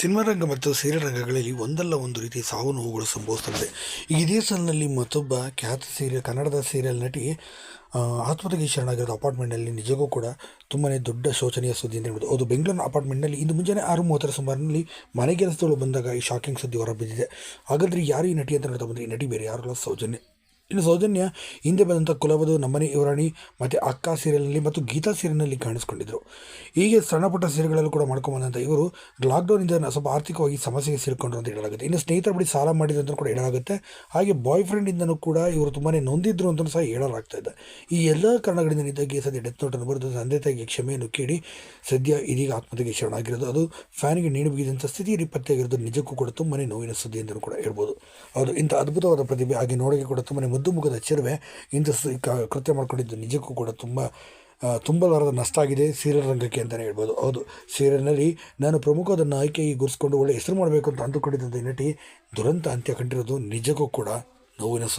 Cinema ರಂಗ ಮತ್ತು ಸೀರೆ ರಂಗಗಳಲ್ಲಿ ಒಂದಲ್ಲ ಒಂದು ರೀತಿ ಸಾವು ನೋವುಗಳು ಸಂಭವಿಸುತ್ತದೆ. ಇದೇ ಸಾಲಿನಲ್ಲಿ ಮತ್ತೊಬ್ಬ ಖ್ಯಾತ ಸೀರಿಯಲ್ ಕನ್ನಡದ ಸೀರಿಯಲ್ ನಟಿ ಆತ್ಮಹತ್ಯೆಗೆ ಶರಣಾಗಿರೋದು ಅಪಾರ್ಟ್ಮೆಂಟ್ನಲ್ಲಿ ನಿಜಕ್ಕೂ ಕೂಡ ತುಂಬಾ ದೊಡ್ಡ ಶೋಚನೀಯ ಸುದ್ದಿ ಅಂತ ಹೇಳ್ಬೋದು ಅದು ಬೆಂಗಳೂರಿನ ಅಪಾರ್ಟ್ಮೆಂಟ್ನಲ್ಲಿ ಇಂದು ಮುಂಜಾನೆ ಆರು ಮೂವತ್ತರ ಸುಮಾರಿನಲ್ಲಿ ಮನೆಗೆಲಸದಳು ಬಂದಾಗ ಈ ಶಾಕಿಂಗ್ ಸುದ್ದಿ ಹೊರಬಿದ್ದಿದೆ. ಹಾಗಾದರೆ ಯಾರು ಈ ನಟಿ ಅಂತ ಹೇಳ್ತಾ ಬಂದರೆ? ಈ ನಟಿ ಬೇರೆ, ಯಾರಲ್ಲ ಸೌಜನ್ಯ. ಇನ್ನು ಸೌಜನ್ಯ, ಹಿಂದೆ ಬಂದಂಥ ಕುಲವಧು ನಮ್ಮನೆ ಇವರಾಣಿ, ಮತ್ತು ಅಕ್ಕ ಸೀರಿಯಲ್ನಲ್ಲಿ ಮತ್ತು ಗೀತಾ ಸೀರಿಯಲ್ನಲ್ಲಿ ಕಾಣಿಸ್ಕೊಂಡಿದ್ದರು ಹೀಗೆ ಸಣ್ಣಪುಟ್ಟ ಸೀರೆಗಳಲ್ಲೂ ಕೂಡ ಮಾಡ್ಕೊಂಬಂದಂಥ ಇವರು ಲಾಕ್ಡೌನಿಂದ ಸ್ವಲ್ಪ ಆರ್ಥಿಕವಾಗಿ ಸಮಸ್ಯೆಗೆ ಸೇರಿಕೊಂಡ್ರು ಅಂತ ಹೇಳಲಾಗುತ್ತೆ. ಇನ್ನು ಸ್ನೇಹಿತರ ಬಳಿ ಸಾಲ ಮಾಡಿದ್ರು ಅಂತ ಕೂಡ ಹೇಳಲಾಗುತ್ತೆ. ಹಾಗೆ ಬಾಯ್ ಫ್ರೆಂಡಿಂದನೂ ಕೂಡ ಇವರು ತುಂಬಾ ನೊಂದಿದ್ರು ಅಂತಲೂ ಸಹ ಹೇಳಲಾಗ್ತಾ ಇದೆ. ಈ ಎಲ್ಲ ಕಾರಣಗಳಿಂದ ನಿಂತಾಗಿ ಸದ್ಯ ಡೆತ್ ನೋಟನ್ನು ಬರೆದು ತಂದೆ ತಾಯಿಗೆ ಕ್ಷಮೆಯನ್ನು ಕೇಳಿ ಸದ್ಯ ಇದೀಗ ಆತ್ಮಹತ್ಯೆಗೆ ಶರಣಾಗಿರೋದು. ಅದು ಫ್ಯಾನಿಗೆ ನೇಣು ಬಿಗಿದಂಥ ಸ್ಥಿತಿಯಲ್ಲಿ ಪತ್ತೆಯಾಗಿರೋದು ನಿಜಕ್ಕೂ ಕೂಡ ತುಂಬಾ ನೋವಿನ ಸುದ್ದಿ ಅಂತಲೂ ಕೂಡ ಹೇಳ್ಬೋದು. ಹೌದು, ಇಂಥ ಅದ್ಭುತವಾದ ಪ್ರತಿಭೆ ಹಾಗೆ ನೋಡೋಕೆ ಕೂಡ ತುಂಬಾ ಮುದ್ದು ಮುಖದ ಚೆರುವೆ ಇಂಥ ಕೃತ್ಯ ಮಾಡ್ಕೊಂಡಿದ್ದು ನಿಜಕ್ಕೂ ಕೂಡ ತುಂಬ ತುಂಬಲಾರದ ನಷ್ಟ ಆಗಿದೆ ಸೀರಿಯಲ್ ರಂಗಕ್ಕೆ ಅಂತಲೇ ಹೇಳ್ಬೋದು. ಹೌದು, ಸೀರಿಯಲ್ನಲ್ಲಿ ನಾನು ಪ್ರಮುಖವಾದ ಆಯ್ಕೆಗೆ ಗುರಿಸ್ಕೊಂಡು ಒಳ್ಳೆ ಹೆಸರು ಮಾಡಬೇಕು ಅಂತ ಅಂದುಕೊಂಡಿದ್ದಂಥ ನಟಿ ದುರಂತ ಅಂತ್ಯ ಕಂಡಿರೋದು ನಿಜಕ್ಕೂ ಕೂಡ ನೋವಿನ ಸುದ್ದಿ.